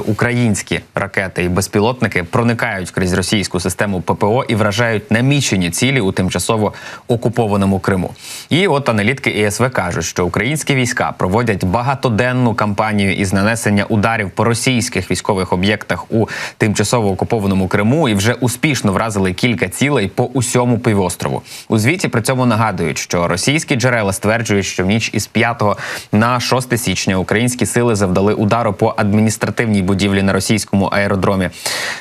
Українські ракети і безпілотники проникають крізь російську систему ППО і вражають намічені цілі у тимчасово окупованому Криму. І от аналітики ІСВ кажуть, що українські війська проводять багатоденну кампанію із нанесення ударів по російських військових об'єктах у тимчасово окупованому Криму і вже успішно вразили кілька цілей по усьому півострову. У звіті при цьому нагадують, що російські джерела стверджують, що в ніч із 5 на 6 січня українські сили завдали удару по адміністративній будівлі на російському аеродромі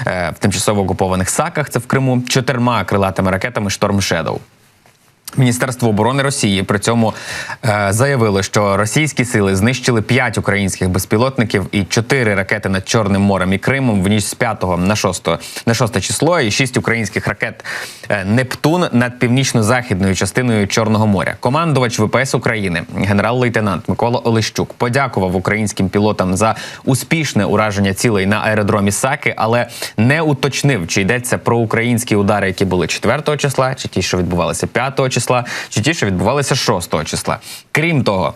е, в тимчасово окупованих саках. Це в Криму чотирма крилатими ракетами Шторм Шедоу. Міністерство оборони Росії при цьому е, заявило, що російські сили знищили 5 українських безпілотників і 4 ракети над Чорним морем і Кримом в ніч з 5 на 6, на 6 число, і 6 українських ракет е, Нептун над північно-західною частиною Чорного моря. Командувач ВПС України, генерал-лейтенант Микола Олещук, подякував українським пілотам за успішне ураження цілей на аеродромі Саки, але не уточнив, чи йдеться про українські удари, які були 4 числа, чи ті, що відбувалися 5 числа, чи ті, що відбувалися 6 числа. Крім того.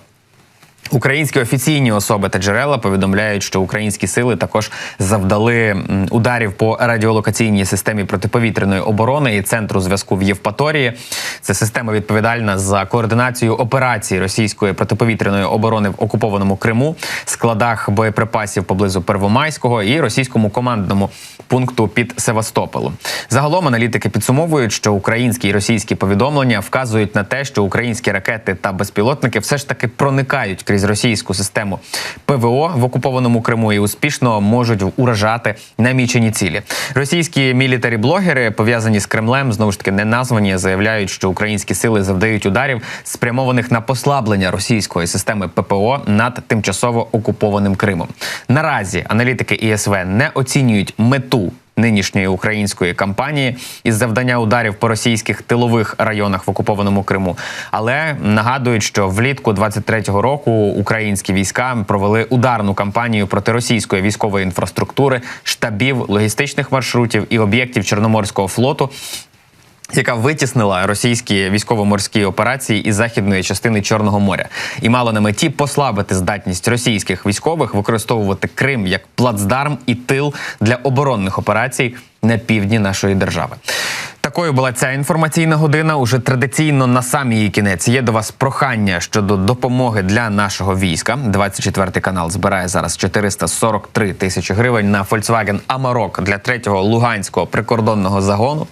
Українські офіційні особи та джерела повідомляють, що українські сили також завдали ударів по радіолокаційній системі протиповітряної оборони і центру зв'язку в Євпаторії. Це система відповідальна за координацію операцій російської протиповітряної оборони в окупованому Криму, складах боєприпасів поблизу Первомайського і російському командному пункту під Севастополем. Загалом аналітики підсумовують, що українські і російські повідомлення вказують на те, що українські ракети та безпілотники все ж таки проникають крізь російську систему ПВО в окупованому Криму і успішно можуть уражати намічені цілі. Російські мілітарі-блогери пов'язані з Кремлем, знову ж таки не названі, заявляють, що українські сили завдають ударів, спрямованих на послаблення російської системи ППО над тимчасово окупованим Кримом. Наразі аналітики ІСВ не оцінюють мету нинішньої української кампанії із завдання ударів по російських тилових районах в окупованому Криму. Але нагадують, що влітку 23-го року українські війська провели ударну кампанію проти російської військової інфраструктури, штабів, логістичних маршрутів і об'єктів Чорноморського флоту. Яка витіснила російські військово-морські операції із західної частини Чорного моря і мала на меті послабити здатність російських військових використовувати Крим як плацдарм і тил для оборонних операцій на півдні нашої держави. Такою була ця інформаційна година. Уже традиційно на її кінець є до вас прохання щодо допомоги для нашого війська. 24 канал збирає зараз 443 тисячі гривень на Volkswagen Amarok для третього луганського прикордонного загону.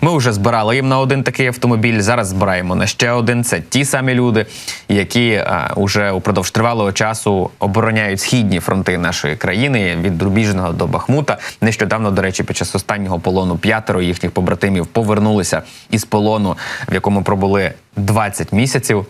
Ми вже збирали їм на один такий автомобіль. Зараз збираємо на ще один. Це ті самі люди, які а, уже упродовж тривалого часу обороняють східні фронти нашої країни від Рубіжного до Бахмута. Нещодавно, до речі, під час останнього полону п'ятеро їхніх побратимів повернулися із полону, в якому пробули 20 місяців.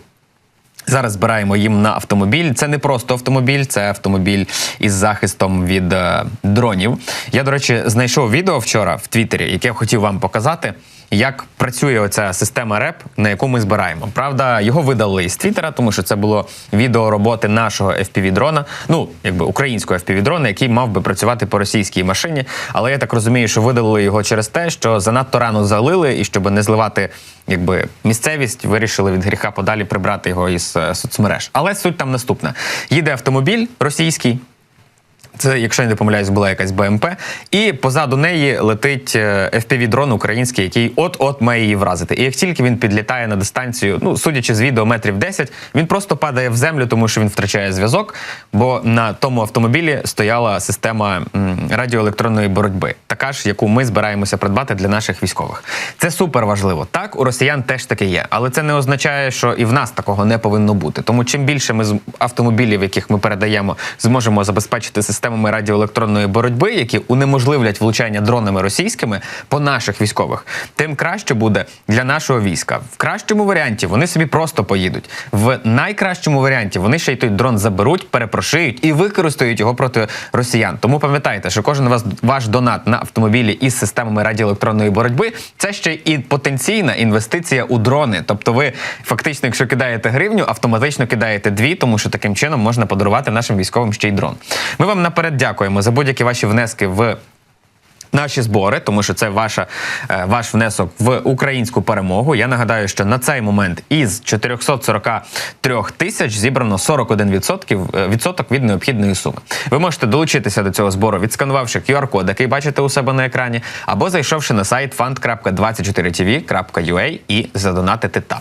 Зараз збираємо їм на автомобіль. Це не просто автомобіль, це автомобіль із захистом від е, дронів. Я, до речі, знайшов відео вчора в Твіттері, яке я хотів вам показати. Як працює оця система РЕП, на яку ми збираємо? Правда, його видали із Твіттера, тому що це було відео роботи нашого FPV-дрона, ну якби українського FPV-дрона, який мав би працювати по російській машині. Але я так розумію, що видалили його через те, що занадто рано залили, і щоб не зливати якби місцевість, вирішили від гріха подалі прибрати його із е, соцмереж. Але суть там наступна: їде автомобіль російський. Це, якщо я не помиляюсь, була якась БМП, і позаду неї летить е, FPV-дрон український, який от-от має її вразити. І як тільки він підлітає на дистанцію, ну судячи з відео метрів 10, він просто падає в землю, тому що він втрачає зв'язок. Бо на тому автомобілі стояла система радіоелектронної боротьби, така ж, яку ми збираємося придбати для наших військових. Це супер важливо. Так, у росіян теж таке є, але це не означає, що і в нас такого не повинно бути. Тому чим більше ми з автомобілів, яких ми передаємо, зможемо забезпечити системами радіоелектронної боротьби, які унеможливлять влучання дронами російськими по наших військових, тим краще буде для нашого війська. В кращому варіанті вони собі просто поїдуть. В найкращому варіанті вони ще й той дрон заберуть, перепрошиють і використають його проти росіян. Тому пам'ятайте, що кожен вас ваш донат на автомобілі із системами радіоелектронної боротьби це ще і потенційна інвестиція у дрони. Тобто, ви фактично, якщо кидаєте гривню, автоматично кидаєте дві, тому що таким чином можна подарувати нашим військовим ще й дрон. Ми вам наперед дякуємо за будь-які ваші внески в Наші збори, тому що це ваша е, ваш внесок в українську перемогу. Я нагадаю, що на цей момент із 443 тисяч зібрано 41 відсотків е, відсоток від необхідної суми. Ви можете долучитися до цього збору, відсканувавши QR-код, який бачите у себе на екрані, або зайшовши на сайт fund.24tv.ua і задонатити там.